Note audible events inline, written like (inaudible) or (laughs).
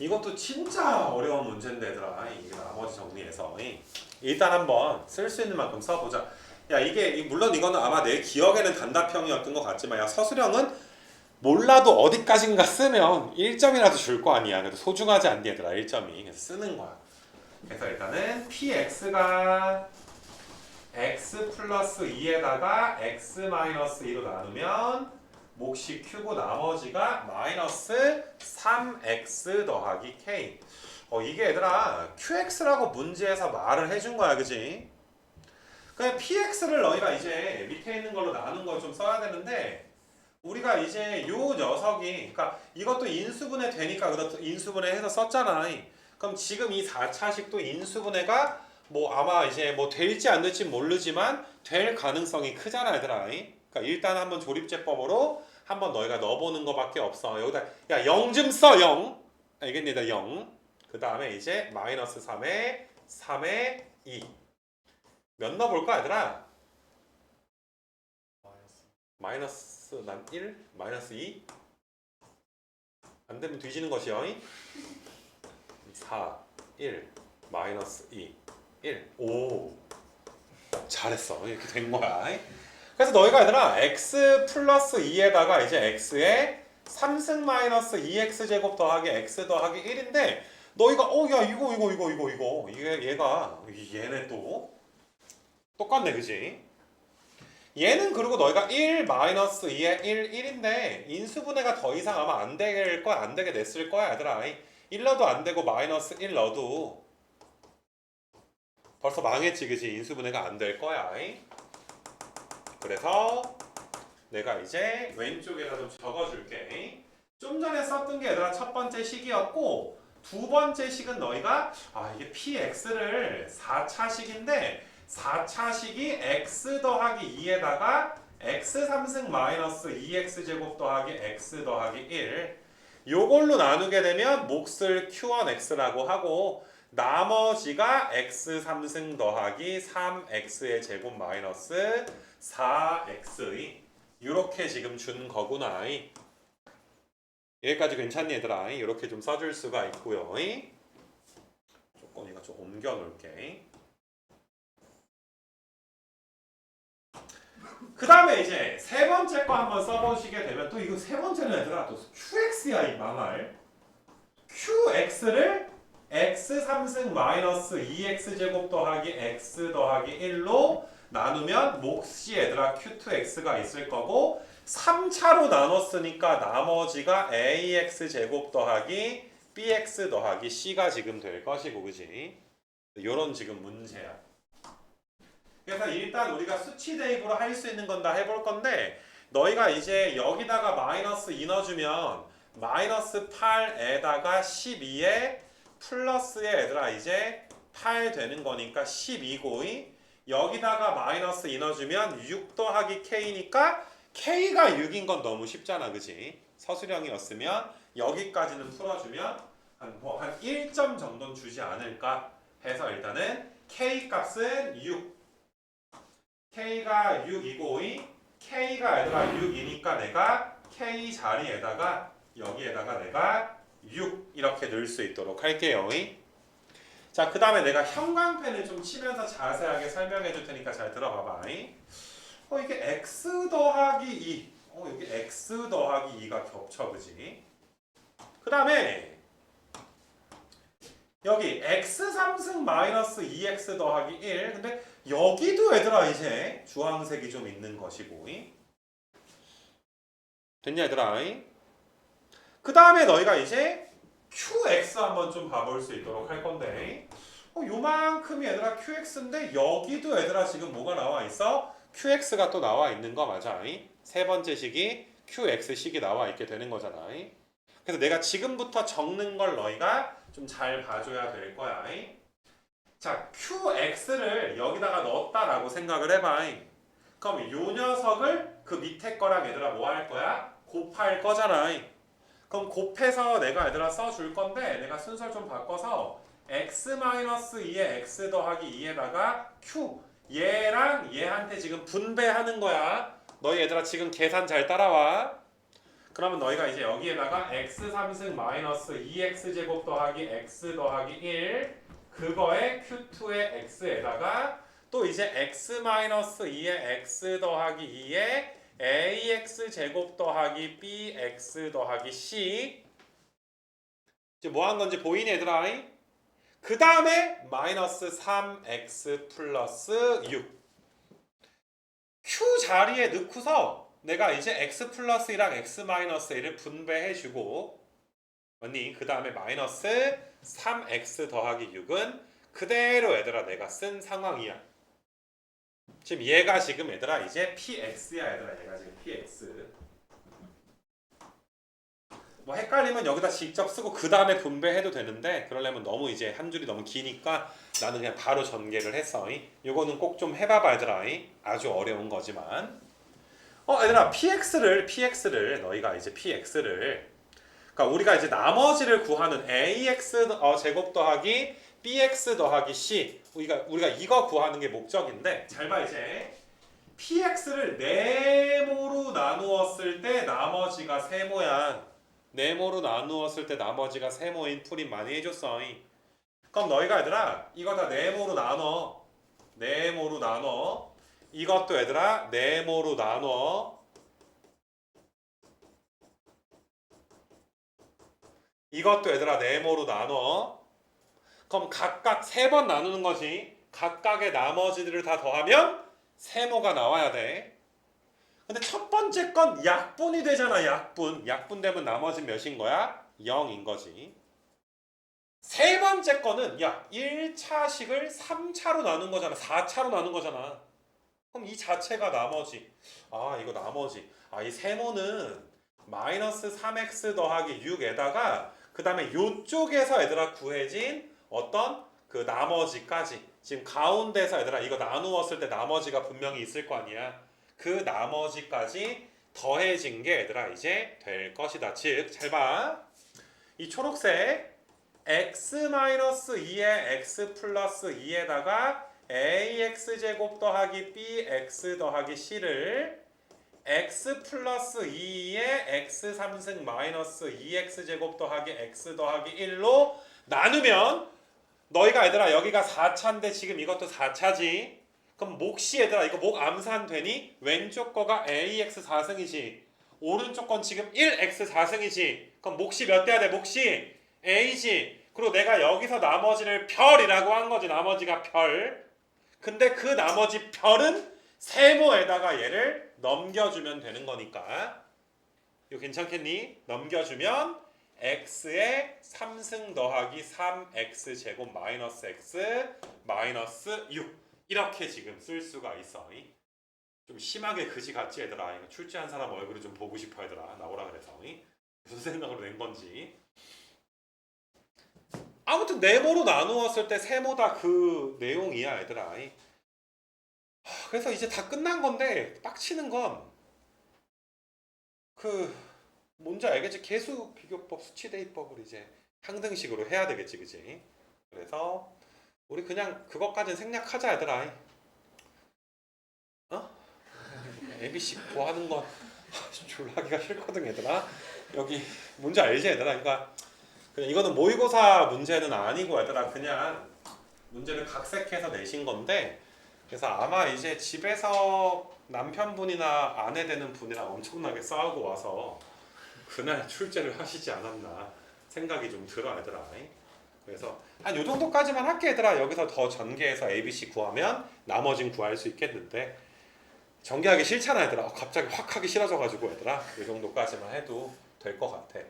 이것도 진짜 어려운 문제인데 얘들아 이게 나머지 정리해서. 일단 한번 쓸 수 있는 만큼 써보자. 야 이게 이- 물론 이거는 아마 내 기억에는 단답형이었던 것 같지만 야 서술형은 몰라도 어디까지인가 쓰면 1점이라도 줄 거 아니야. 그래도 소중하지 않니 얘들아 1점이. 그래서 쓰는 거야. 그래서 일단은 px가 x 플러스 2에다가 x 마이너스 2로 나누면 몫이 q고 나머지가 마이너스 3x 더하기 k. 어 이게 얘들아 qx라고 문제에서 말을 해준 거야, 그지? 그냥 px를 너희가 이제 밑에 있는 걸로 나눈 걸 좀 써야 되는데 우리가 이제 요 녀석이 그러니까 이것도 인수분해 되니까 그렇 인수분해 해서 썼잖아. 그럼 지금 이 4차식도 인수분해가 뭐 아마 이제 뭐 될지 안 될지 모르지만 될 가능성이 크잖아, 얘들아. 그러니까 일단 한번 조립제법으로 한번 너희가 넣어보는 것밖에 없어. 여기다 야 0 좀 써, 0. 알겠니다, 0. 그 다음에 이제 마이너스 3에 3에 2. 몇 넣어볼까, 얘들아? 마이너스 난 1, 마이너스 2. 안 되면 뒤지는 것이요. 4, 1, 마이너스 2, 1. 오. 잘했어. 이렇게 된 거야. 그래서 너희가 얘들아 x 플러스 2에다가 이제 x에 3승 마이너스 2x 제곱 더하기 x 더하기 1인데 너희가 어야 이거 이거 이거 이거 이거. 이게 얘가 얘네 또 똑같네 그지? 얘는 그리고 너희가 1 마이너스 2에 1 1인데 인수분해가 더 이상 아마 안 될 거야 안 되게 냈을 거야 얘들아. 1 넣어도 안 되고 마이너스 1 넣어도 벌써 망했지 그지? 인수분해가 안 될 거야 그래서 내가 이제 왼쪽에다 좀 적어줄게. 좀 전에 썼던 게 얘들아 첫 번째 식이었고 두 번째 식은 너희가 아 이게 px를 4차 식인데 4차 식이 x 더하기 2에다가 x 3승 마이너스 2x 제곱 더하기 x 더하기 1 요걸로 나누게 되면 몫을 q1x라고 하고 나머지가 x 3승 더하기 3x의 제곱 마이너스 4x의 이렇게 지금 준 거구나. 여기까지 괜찮니 얘들아? 이렇게 좀 써줄 수가 있고요. 조금 이거 좀 옮겨 놓을게. 그 다음에 이제 세 번째 거 한번 써보시게 되면 또 이거 세 번째는 얘들아 또 QX야 이 망할 QX를 x 3승 마이너스 2x 제곱 더하기 x 더하기 1로 나누면 몫이 얘들아 q2x가 있을 거고 3차로 나눴으니까 나머지가 ax 제곱 더하기 bx 더하기 c가 지금 될 것이고 그지? 요런 지금 문제야. 그래서 일단 우리가 수치 대입으로 할 수 있는 건 다 해볼 건데 너희가 이제 여기다가 마이너스 2 넣어주면 마이너스 8에다가 12에 플러스에 얘들아 이제 8 되는 거니까 12고이. 여기다가 마이너스 2 넣어주면 6 더하기 k니까 k가 6인 건 너무 쉽잖아 그지? 서술형이었으면 여기까지는 풀어주면 한 뭐 한 1점 정도는 주지 않을까 해서 일단은 k 값은 6 k가 6이고 k가 얘들아 6이니까 내가 k 자리에다가 여기에다가 내가 6 이렇게 넣을 수 있도록 할게요. 자, 그 다음에 내가 형광펜을 좀 치면서 자세하게 설명해 줄 테니까 잘 들어봐봐. 어, 이게 x 더하기 2. 어, 여기 x 더하기 2가 겹쳐, 그지? 그 다음에 여기 x 3승 마이너스 2x 더하기 1. 근데 여기도 얘들아 이제 주황색이 좀 있는 것이고. 됐냐, 얘들아? 그 다음에 너희가 이제 QX 한번 좀 봐볼 수 있도록 할 건데. 어, 요만큼이 얘들아 QX인데 여기도 얘들아 지금 뭐가 나와 있어? QX가 또 나와 있는 거 맞아? 세 번째 식이 QX식이 나와 있게 되는 거잖아. 그래서 내가 지금부터 적는 걸 너희가 좀 잘 봐줘야 될 거야. 자 QX를 여기다가 넣었다라고 생각을 해봐. 그럼 요 녀석을 그 밑에 거랑 얘들아 뭐 할 거야? 곱할 거잖아 그럼 곱해서 내가 얘들아 써줄 건데 내가 순서를 좀 바꿔서 x-2에 x 더하기 2에다가 q. 얘랑 얘한테 지금 분배하는 거야. 너희 얘들아 지금 계산 잘 따라와. 그러면 너희가 이제 여기에다가 x 3승 마이너스 2x 제곱 더하기 x 더하기 1 그거에 q2의 x에다가 또 이제 x 마이너스 2의 x 더하기 2에 ax 제곱 더하기 bx 더하기 c. 이제 뭐한 건지 보이니 얘들아? 그 다음에 마이너스 3x 플러스 6 q 자리에 넣고서 내가 이제 x 플러스 1랑 x 마이너스 1을 분배해주고 언니 그 다음에 마이너스 3x 더하기 6은 그대로 얘들아 내가 쓴 상황이야 지금 얘가 지금 얘들아 이제 px야 얘들아 얘가 지금 px 뭐 헷갈리면 여기다 직접 쓰고 그 다음에 분배해도 되는데 그러려면 너무 이제 한 줄이 너무 기니까 나는 그냥 바로 전개를 했어. 이. 요거는 꼭 좀 해봐봐 얘들아. 이. 아주 어려운 거지만. 어 얘들아 px를 px를 너희가 이제 px를 그러니까 우리가 이제 나머지를 구하는 ax 어, 제곱 더하기 bx 더하기 c 우리가 우리가 이거 구하는 게 목적인데 잘 봐 이제 px를 네모로 나누었을 때 나머지가 세모야. 네모로 나누었을 때 나머지가 세모인 풀이 많이 해줬어. 이. 그럼 너희가 얘들아 이거 다 네모로 나눠. 네모로 나눠. 이것도 얘들아 네모로 나눠. 이것도 얘들아 네모로 나눠. 그럼 각각 세 번 나누는 거지. 각각의 나머지들을 다 더하면 세모가 나와야 돼. 근데 첫 번째 건 약분이 되잖아 약분 약분 되면 나머지 몇인 거야? 0인 거지 세 번째 거는 야 1차식을 3차로 나눈 거잖아 4차로 나눈 거잖아 그럼 이 자체가 나머지 아 이거 나머지 아 이 세모는 마이너스 3x 더하기 6에다가 그 다음에 요쪽에서 얘들아 구해진 어떤 그 나머지까지 지금 가운데서 얘들아 이거 나누었을 때 나머지가 분명히 있을 거 아니야 그 나머지까지 더해진 게 얘들아 이제 될 것이다. 즉, 잘 봐. 이 초록색 x-2의 x 플러스 2에다가 ax 제곱 더하기 bx 더하기 c를 x 플러스 2의 x 3승 마이너스 2x 제곱 더하기 x 더하기 1로 나누면 너희가 얘들아 여기가 4차인데 지금 이것도 4차지? 그럼 몫이 얘들아 이거 목 암산되니? 왼쪽 거가 ax 4승이지. 오른쪽 건 지금 1x 4승이지. 그럼 몫이 몇 돼야 돼? 몫이 a지. 그리고 내가 여기서 나머지를 별이라고 한 거지. 나머지가 별. 근데 그 나머지 별은 세모에다가 얘를 넘겨주면 되는 거니까. 이거 괜찮겠니? 넘겨주면 x에 3승 더하기 3x 제곱 마이너스 x 마이너스 6 이렇게 지금 쓸 수가 있어. 이? 좀 심하게 그지 같지 얘들아. 출제한 사람 얼굴을 좀 보고 싶어 얘들아. 나오라 그래서. 이? 무슨 생각으로 낸 건지. 아무튼 네모로 나누었을 때 세모다 그 내용이야 얘들아. 그래서 이제 다 끝난 건데 빡치는 건그 뭔지 알겠지? 계수 비교법 수치 대입법을 이제 항등식으로 해야 되겠지, 그지? 그래서 우리 그냥 그것까지는 생략하자 얘들아 어? (laughs) ABC 구하는 건 (laughs) 졸라 하기가 싫거든 얘들아 여기 뭔지 알지 얘들아 그러니까 그냥 이거는 모의고사 문제는 아니고 얘들아 그냥 문제를 각색해서 내신 건데 그래서 아마 이제 집에서 남편분이나 아내 되는 분이랑 엄청나게 싸우고 와서 그날 출제를 하시지 않았나 생각이 좀 들어 얘들아 그래서 한 요 정도까지만 할게 얘들아. 여기서 더 전개해서 ABC 구하면 나머진 구할 수 있겠는데 전개하기 싫잖아 얘들아. 어, 갑자기 확 하기 싫어져가지고 얘들아. 이 정도까지만 해도 될 것 같아